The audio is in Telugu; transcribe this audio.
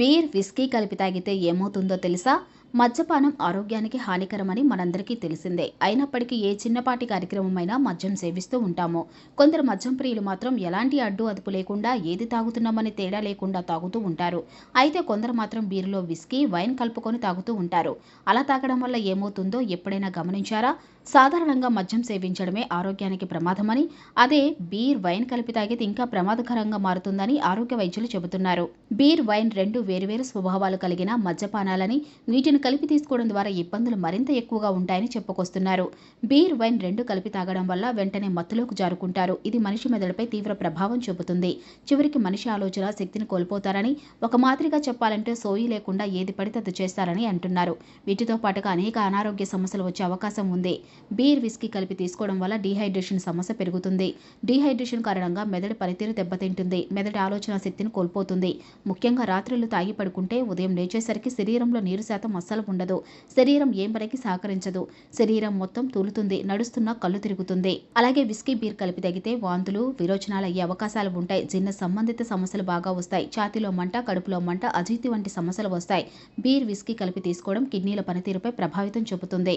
బీర్ విస్కీ కలిపి తాగితే ఏమవుతుందో తెలుసా? మద్యపానం ఆరోగ్యానికి హానికరమని మనందరికీ తెలిసిందే. అయినప్పటికీ ఏ చిన్నపాటి కార్యక్రమమైనా మద్యం సేవిస్తూ ఉంటాము. కొందరు మద్యం ప్రియులు మాత్రం ఎలాంటి అడ్డు అదుపు లేకుండా ఏది తాగుతున్నామని తేడా లేకుండా తాగుతూ ఉంటారు. అయితే కొందరు మాత్రం బీరులో విస్కీ వైన్ కలుపుకొని తాగుతూ ఉంటారు. అలా తాగడం వల్ల ఏమవుతుందో ఎప్పుడైనా గమనించారా? సాధారణంగా మద్యం సేవించడమే ఆరోగ్యానికి ప్రమాదమని అదే బీర్ వైన్ కలిపి తాగితే ఇంకా ప్రమాదకరంగా మారుతుందని ఆరోగ్య వైద్యులు చెబుతున్నారు. బీర్ వైన్ రెండు వేరువేరు స్వభావాలు కలిగిన మద్యపానాలని వీటిని కలిపి తీసుకోవడం ద్వారా ఇబ్బందులు మరింత ఎక్కువగా ఉంటాయని చెప్పుకొస్తున్నారు. బీర్ వైన్ రెండు కలిపి తాగడం వల్ల వెంటనే మత్తులోకి జారుకుంటారు. ఇది మనిషి మెదడుపై తీవ్ర ప్రభావం చూపుతుంది. చివరికి మనిషి ఆలోచన శక్తిని కోల్పోతారని ఒక మాదిరిగా చెప్పాలంటే సోయి లేకుండా ఏది పడితే అది చేస్తారని అంటున్నారు. వీటితో పాటుగా అనేక అనారోగ్య సమస్యలు వచ్చే అవకాశం ఉంది. బీర్ విస్కీ కలిపి తీసుకోవడం వల్ల డీహైడ్రేషన్ సమస్య పెరుగుతుంది. డీహైడ్రేషన్ కారణంగా మెదడు పనితీరు దెబ్బతింటుంది. మెదడు ఆలోచన శక్తిని కోల్పోతుంది. ముఖ్యంగా రాత్రులు తాగి పడుకుంటే ఉదయం లేచేసరికి శరీరంలో నీరు శాతం అస్సలు ఉండదు. శరీరం ఏం పనికి సహకరించదు. శరీరం మొత్తం తూలుతుంది. నడుస్తున్నా కళ్ళు తిరుగుతుంది. అలాగే విస్కీ బీర్ కలిపి తగితే వాంతులు విరోచనాలు అయ్యే అవకాశాలు ఉంటాయి. జీర్ణ సంబంధిత సమస్యలు బాగా వస్తాయి. ఛాతీలో మంట కడుపులో మంట అజీర్తి వంటి సమస్యలు వస్తాయి. బీర్ విస్కీ కలిపి తీసుకోవడం కిడ్నీల పనితీరుపై ప్రభావితం చూపుతుంది.